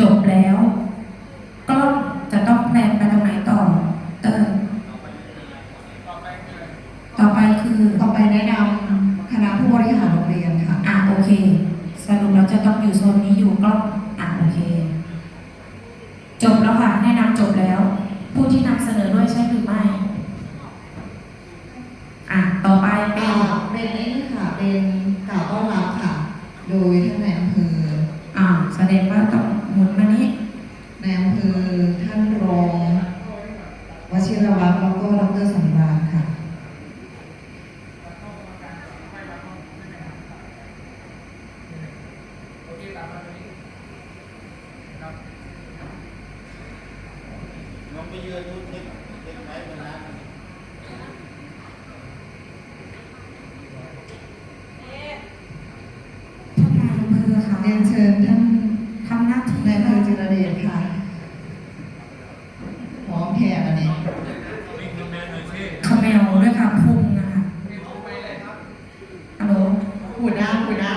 จบแล้วกล้องจะต้องแพลนไปทางไหนต่อเออต่อไปคือต่อไปแนะนำคณะผู้บริหารโรงเรียนค่ะ อะโอเค สรุปเราจะต้องอยู่โซนนี้อยู่กล้องอะโอเค จบแล้วค่ะแนะนำจบแล้ว ผู้ที่นำเสนอด้วยใช่หรือไม่ อะต่อไปเป็อ่านเป็นไอ้นี่ค่ะ เป็นกล่าวต้อนรับค่ะ โดยท่านนายอำเภอ อ่าแสดงว่าต้องหมุนมานี้ นายอำเภอท่านรองวชิรวัตรแล้วก็ดรสำราญค่ะลองไปยืนดูคลิปคลิปไหนเป็นร้านท่านนายอำเภอค่ะเรียนเชิญ ระพงนะคะฮัลโหลหูด้าหูด้า